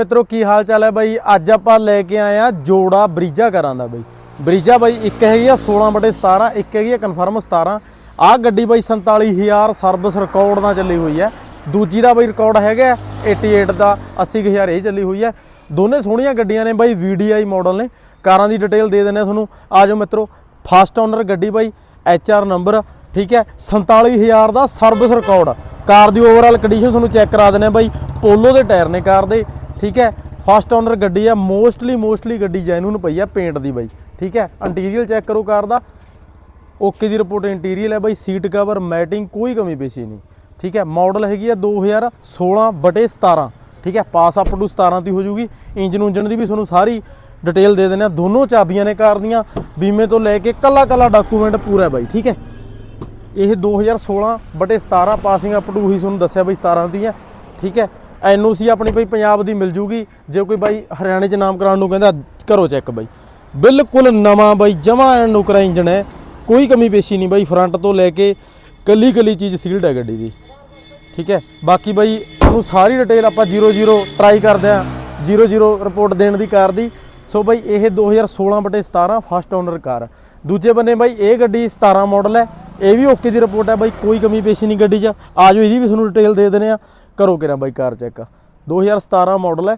ਮਿੱਤਰੋ, ਕੀ ਹਾਲ ਚਾਲ ਹੈ ਬਾਈ? ਅੱਜ ਆਪਾਂ ਲੈ ਕੇ ਆਏ ਆ ਜੋੜਾ ਬਰੀਜਾ ਕਰਾਂ ਦਾ ਬਾਈ। ਬਰੀਜਾ ਬਾਈ ਇੱਕ ਹੈਗੀ ਆ 16 ਬਟੇ 17 ਇੱਕ ਹੈਗੀ ਆ ਕਨਫਰਮ 17 ਆਹ ਗੱਡੀ ਬਾਈ 47000 ਸਰਵਿਸ ਰਿਕਾਰਡ ਨਾਲ ਚੱਲੀ ਹੋਈ ਹੈ। ਦੂਜੀ ਦਾ ਬਾਈ ਰਿਕਾਰਡ ਹੈਗਾ 88 ਦਾ 80000 ਇਹ ਚੱਲੀ ਹੋਈ ਹੈ। ਦੋਨੇ ਸੋਹਣੀਆਂ ਗੱਡੀਆਂ ਨੇ ਬਾਈ VDI ਮਾਡਲ ਨੇ। ਕਾਰਾਂ ਦੀ ਡਿਟੇਲ ਦੇ ਦਿੰਦੇ ਆ ਤੁਹਾਨੂੰ। ਆਜੋ ਮਿੱਤਰੋ ਫਸਟ ਓਨਰ ਗੱਡੀ ਬਾਈ HR ਨੰਬਰ ਠੀਕ ਹੈ? 47000 ਦਾ ਸਰਵਿਸ ਰਿਕਾਰਡ ਕਾਰ ਦੀ ਓਵਰਆਲ ਕੰਡੀਸ਼ਨ ਤੁਹਾਨੂੰ ਚੈੱਕ ਕਰਾ ਦਿੰਦੇ ਆ ਬਾਈ। ਪੋਲੋ ਦੇ ਟਾਇਰ ਨੇ ਕਾਰ ਦੇ। ਠੀਕ ਹੈ? ਫਸਟ ਓਨਰ ਗੱਡੀ ਆ ਮੋਸਟਲੀ ਮੋਸਟਲੀ ਗੱਡੀ ਜੈਨੂਨ ਪਈ ਆ ਪੇਂਟ ਦੀ ਬਾਈ। ਠੀਕ ਹੈ? ਇੰਟੀਰੀਅਰ ਚੈੱਕ ਕਰੋ ਕਾਰ ਦਾ। ਓਕੇ ਦੀ ਰਿਪੋਰਟ ਇੰਟੀਰੀਅਰ ਹੈ ਬਾਈ ਸੀਟ ਕਵਰ ਮੈਟਿੰਗ ਕੋਈ ਕਮੀ ਪੇਸ਼ੀ ਨਹੀਂ। ਠੀਕ ਹੈ? ਮਾਡਲ ਹੈਗੀ ਆ 2016 ਬਟੇ 17 ਠੀਕ ਹੈ? ਪਾਸ ਅਪ ਟੂ 17 ਦੀ ਹੋ ਜੂਗੀ। ਇੰਜਨ ਉਂਜਨ ਦੀ ਵੀ ਤੁਹਾਨੂੰ ਸਾਰੀ ਡਿਟੇਲ ਦੇ ਦਿੰਦੇ ਆ ਦੋਨੋਂ ਚਾਬੀਆਂ ਨੇ ਕਾਰ ਦੀਆਂ। ਬੀਮੇ ਤੋਂ ਲੈ ਕੇ ਕੱਲਾ ਕੱਲਾ ਡਾਕੂਮੈਂਟ ਪੂਰਾ ਹੈ ਬਾਈ। ਠੀਕ ਹੈ? ਇਹ 2016 ਬਟੇ 17 ਪਾਸਿੰਗ ਅਪ ਟੂ ਹੀ ਤੁਹਾਨੂੰ ਦੱਸਿਆ ਬਾਈ 17 ਦੀ ਹੈ। ਠੀਕ ਹੈ? ਐਨਓਸੀ ਆਪਣੀ ਬਈ ਪੰਜਾਬ ਦੀ ਮਿਲ ਜੂਗੀ। ਜੇ ਕੋਈ ਬਾਈ ਹਰਿਆਣੇ 'ਚ ਨਾਮ ਕਰਾਉਣ ਨੂੰ ਕਹਿੰਦਾ, ਕਰੋ ਚੈੱਕ ਬਾਈ। ਬਿਲਕੁਲ ਨਵਾਂ ਬਾਈ, ਜਮਾ ਐਨ ਨੁਕਰਾ ਇੰਜਨ ਹੈ ਕੋਈ ਕਮੀ ਪੇਸ਼ੀ ਨਹੀਂ ਬਾਈ, ਫਰੰਟ ਤੋਂ ਲੈ ਕੇ ਕੱਲੀ ਕੱਲੀ ਚੀਜ਼ ਸੀਲਡ ਹੈ ਗੱਡੀ ਦੀ। ਠੀਕ ਹੈ ਬਾਕੀ ਬਾਈ, ਤੁਹਾਨੂੰ ਸਾਰੀ ਡਿਟੇਲ ਆਪਾਂ 00 ਟਰਾਈ ਕਰਦੇ ਆ। 00 ਰਿਪੋਰਟ ਦੇਣ ਦੀ ਕਾਰ ਦੀ। ਸੋ ਬਾਈ, ਇਹ 2016 ਬਟੇ 17 ਫਸਟ ਓਨਰ ਕਾਰ। ਦੂਜੇ ਬੰਨੇ ਬਾਈ, ਇਹ ਗੱਡੀ 17 ਮਾਡਲ ਹੈ ਇਹ ਵੀ ਓਕੇ ਦੀ ਰਿਪੋਰਟ ਹੈ ਬਾਈ, ਕੋਈ ਕਮੀ ਪੇਸ਼ੀ ਨਹੀਂ ਗੱਡੀ 'ਚ। ਆਜੋ ਇਹਦੀ ਵੀ ਤੁਹਾਨੂੰ ਡਿਟੇਲ ਦੇ ਦਿੰਦੇ ਆ। ਕਰੋ ਕਿਰਾ ਬਾਈ ਕਾਰ ਚੈੱਕ। 2017 ਮਾਡਲ ਹੈ,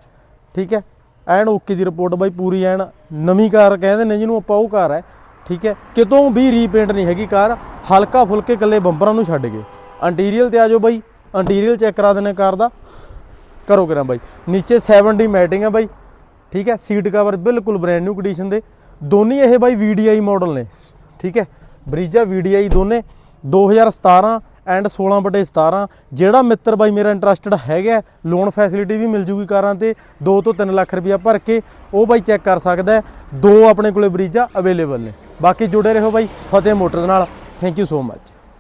ਠੀਕ ਹੈ? ਐਨ ਓਕੇ ਦੀ ਰਿਪੋਰਟ ਬਾਈ, ਪੂਰੀ ਐਨ ਨਵੀਂ ਕਾਰ ਕਹਿੰਦੇ ਨੇ ਜਿਹਨੂੰ ਆਪਾਂ ਉਹ ਕਾਰ ਹੈ, ਠੀਕ ਹੈ? ਕਿਤੋਂ ਵੀ ਰੀਪੇਂਟ ਨਹੀਂ ਹੈਗੀ ਕਾਰ ਹਲਕਾ ਫੁਲਕੇ ਕੱਲੇ ਬੰਪਰਾਂ ਨੂੰ ਛੱਡ ਕੇ ਇੰਟੀਰੀਅਰ ਤੇ ਆਜੋ ਬਾਈ ਇੰਟੀਰੀਅਰ ਚੈੱਕ ਕਰਾ ਦਿੰਦੇ ਕਾਰ ਦਾ। ਕਰੋ ਕਰਾਂ ਬਾਈ, ਨੀਚੇ 7D ਮੈਟਿੰਗ ਹੈ ਬਾਈ, ਠੀਕ ਹੈ? ਸੀਟ ਕਵਰ ਬਿਲਕੁਲ ਬ੍ਰੈਂਡ ਨਿਊ ਕੰਡੀਸ਼ਨ ਦੇ। ਦੋਨੇ ਇਹ ਬਾਈ VDI ਮਾਡਲ ਨੇ, ਠੀਕ ਹੈ? ਬਰੀਜਾ VDI ਦੋਨੇ 2017 ਐਂਡ 16 ਬਟੇ 17 ਜਿਹੜਾ ਮਿੱਤਰ ਬਾਈ ਮੇਰਾ ਇੰਟਰਸਟਡ ਹੈਗਾ ਲੋਨ ਫੈਸਿਲਿਟੀ ਵੀ ਮਿਲ ਜੂਗੀ ਕਾਰਾਂ ਤੇ 2 ਤੋਂ 3 ਲੱਖ ਰੁਪਇਆ ਭਰ ਕੇ, ਉਹ ਬਾਈ ਚੈੱਕ ਕਰ ਸਕਦਾ ਦੋ ਆਪਣੇ ਕੋਲੇ ਬਰੀਜਾ ਅਵੇਲੇਬਲ ਨੇ। ਬਾਕੀ ਜੁੜੇ ਰਹੋ ਬਾਈ ਫਤਿਹ ਮੋਟਰ ਨਾਲ। Thank you so much